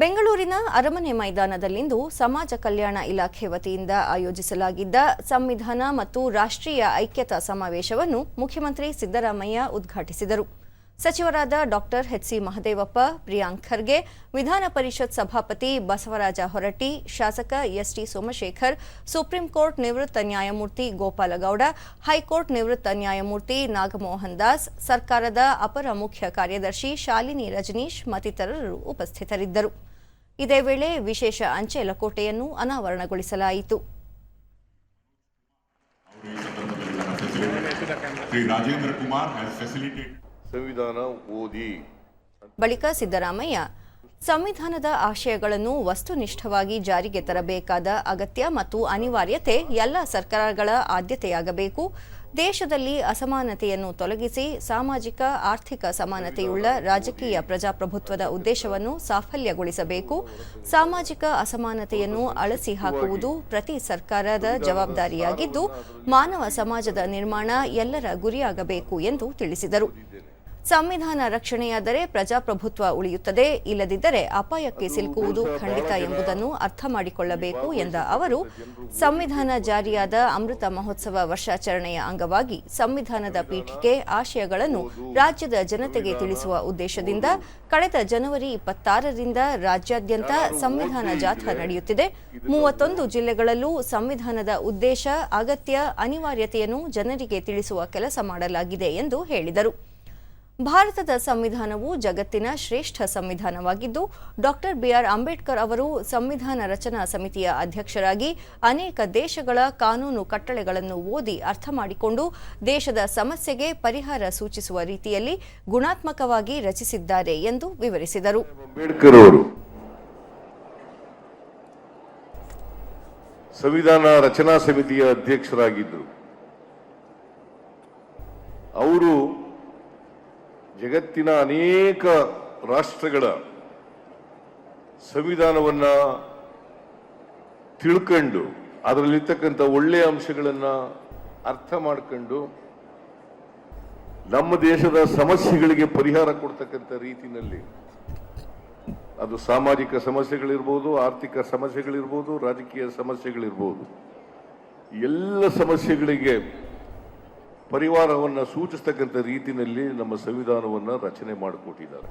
ಬೆಂಗಳೂರಿನ ಅರಮನೆ ಮೈದಾನದಲ್ಲಿಂದು ಸಮಾಜ ಕಲ್ಯಾಣ ಇಲಾಖೆ ವತಿಯಿಂದ ಆಯೋಜಿಸಲಾಗಿದ್ದ ಸಂವಿಧಾನ ಮತ್ತು ರಾಷ್ಟ್ರೀಯ ಐಕ್ಯತಾ ಸಮಾವೇಶವನ್ನು ಮುಖ್ಯಮಂತ್ರಿ ಸಿದ್ದರಾಮಯ್ಯ ಉದ್ಘಾಟಿಸಿದರು. ಸಚಿವರಾದ ಡಾಕ್ಟರ್ ಎಚ್ಸಿ ಮಹದೇವಪ್ಪ, ಪ್ರಿಯಾಂಕ್ ಖರ್ಗೆ, ವಿಧಾನ ಪರಿಷತ್ ಸಭಾಪತಿ ಬಸವರಾಜ ಹೊರಟ್ಟಿ, ಶಾಸಕ S T Somashekhar, supreme court ನಿವೃತ್ತ ನ್ಯಾಯಮೂರ್ತಿ ಗೋಪಾಲಗೌಡ, ಹೈಕೋರ್ಟ್ ನಿವೃತ್ತ ನ್ಯಾಯಮೂರ್ತಿ ನಾಗಮೋಹನ್ ದಾಸ್, ಸರ್ಕಾರದ ಅಪರ ಮುಖ್ಯ ಕಾರ್ಯದರ್ಶಿ ಶಾಲಿನಿ ರಜನೀಶ್ ಮತ್ತಿತರರು ಉಪಸ್ಥಿತರಿದ್ದರು ಇದೇ ವೇಳೆ ವಿಶೇಷ ಅಂಚೆ ಲಕೋಟೆಯನ್ನು ಅನಾವರಣಗೊಳಿಸಲಾಯಿತು Rajendra Kumar has facilitated. ಸಂವಿಧಾನ ಓದಿ. ಬಳಿಕ ಸಿದ್ದರಾಮಯ್ಯ, ಸಂವಿಧಾನದ ಆಶಯಗಳನ್ನು ವಸ್ತುನಿಷ್ಠವಾಗಿ ಜಾರಿಗೆ ತರಬೇಕಾದ ಅಗತ್ಯ ಮತ್ತು ಅನಿವಾರ್ಯತೆ ಎಲ್ಲ ಸರ್ಕಾರಗಳ ಆದ್ಯತೆಯಾಗಬೇಕು. ದೇಶದಲ್ಲಿ ಅಸಮಾನತೆಯನ್ನು ತೊಲಗಿಸಿ ಸಾಮಾಜಿಕ, ಆರ್ಥಿಕ ಸಮಾನತೆಯುಳ್ಳ ರಾಜಕೀಯ ಪ್ರಜಾಪ್ರಭುತ್ವದ ಉದ್ದೇಶವನ್ನು ಸಾಫಲ್ಯಗೊಳಿಸಬೇಕು. ಸಾಮಾಜಿಕ ಅಸಮಾನತೆಯನ್ನು ಅಳಸಿ ಹಾಕುವುದು ಪ್ರತಿ ಸರ್ಕಾರದ ಜವಾಬ್ದಾರಿಯಾಗಿದ್ದು, ಮಾನವ ಸಮಾಜದ ನಿರ್ಮಾಣ ಎಲ್ಲರ ಗುರಿಯಾಗಬೇಕು ಎಂದು ತಿಳಿಸಿದರು. ಸಂವಿಧಾನ ರಕ್ಷಣೆಯಾದರೆ ಪ್ರಜಾಪ್ರಭುತ್ವ ಉಳಿಯುತ್ತದೆ. ಇಲ್ಲದಿದ್ದರೆ ಅಪಾಯಕ್ಕೆ ಸಿಲುಕುವುದು ಖಂಡಿತ ಎಂಬುದನ್ನು ಅರ್ಥ ಮಾಡಿಕೊಳ್ಳಬೇಕು ಎಂದ ಅವರು ಸಂವಿಧಾನ ಜಾರಿಯಾದ ಅಮೃತ ಮಹೋತ್ಸವ ವರ್ಷಾಚರಣೆಯ ಅಂಗವಾಗಿ ಸಂವಿಧಾನದ ಪೀಠಿಕೆ ಆಶಯಗಳನ್ನು ರಾಜ್ಯದ ಜನತೆಗೆ ತಿಳಿಸುವ ಉದ್ದೇಶದಿಂದ ಕಳೆದ ಜನವರಿ ಇಪ್ಪತ್ತಾರರಿಂದ ರಾಜ್ಯಾದ್ಯಂತ ಸಂವಿಧಾನ ಜಾಥಾ ನಡೆಯುತ್ತಿದೆ. ಮೂವತ್ತೊಂದು ಜಿಲ್ಲೆಗಳಲ್ಲೂ ಸಂವಿಧಾನದ ಉದ್ದೇಶ ಅಗತ್ಯ ಅನಿವಾರ್ಯತೆಯನ್ನು ಜನರಿಗೆ ತಿಳಿಸುವ ಕೆಲಸ ಮಾಡಲಾಗಿದೆ ಎಂದು ಹೇಳಿದರು. ಭಾರತದ ಸಂವಿಧಾನವು ಜಗತ್ತಿನ ಶ್ರೇಷ್ಠ ಸಂವಿಧಾನವಾಗಿದ್ದು, ಡಾಕ್ಟರ್ ಬಿಆರ್ ಅಂಬೇಡ್ಕರ್ ಅವರು ಸಂವಿಧಾನ ರಚನಾ ಸಮಿತಿಯ ಅಧ್ಯಕ್ಷರಾಗಿ ಅನೇಕ ದೇಶಗಳ ಕಾನೂನು ಕಟ್ಟಳೆಗಳನ್ನು ಓದಿ ಅರ್ಥ ಮಾಡಿಕೊಂಡು ದೇಶದ ಸಮಸ್ಯೆಗೆ ಪರಿಹಾರ ಸೂಚಿಸುವ ರೀತಿಯಲ್ಲಿ ಗುಣಾತ್ಮಕವಾಗಿ ರಚಿಸಿದ್ದಾರೆ ಎಂದು ವಿವರಿಸಿದರು. ಸಂವಿಧಾನ ರಚನಾ ಸಮಿತಿಯ ಅಧ್ಯಕ್ಷರಾಗಿದ್ದರು. ಅವರು ಜಗತ್ತಿನ ಅನೇಕ ರಾಷ್ಟ್ರಗಳ ಸಂವಿಧಾನವನ್ನ ತಿಳ್ಕೊಂಡು ಅದರಲ್ಲಿರ್ತಕ್ಕಂಥ ಒಳ್ಳೆಯ ಅಂಶಗಳನ್ನು ಅರ್ಥ ಮಾಡ್ಕೊಂಡು ನಮ್ಮ ದೇಶದ ಸಮಸ್ಯೆಗಳಿಗೆ ಪರಿಹಾರ ಕೊಡ್ತಕ್ಕಂಥ ರೀತಿನಲ್ಲಿ ಅದು ಸಾಮಾಜಿಕ ಸಮಸ್ಯೆಗಳಿರ್ಬೋದು, ಆರ್ಥಿಕ ಸಮಸ್ಯೆಗಳಿರ್ಬೋದು, ರಾಜಕೀಯ ಸಮಸ್ಯೆಗಳಿರ್ಬೋದು. ಎಲ್ಲ ಸಮಸ್ಯೆಗಳಿಗೆ ಪರಿವಾರವನ್ನು ಸೂಚಿಸ್ತಕ್ಕಂಥ ರೀತಿಯಲ್ಲಿ ನಮ್ಮ ಸಂವಿಧಾನವನ್ನು ರಚನೆ ಮಾಡಿಕೊಟ್ಟಿದ್ದಾರೆ.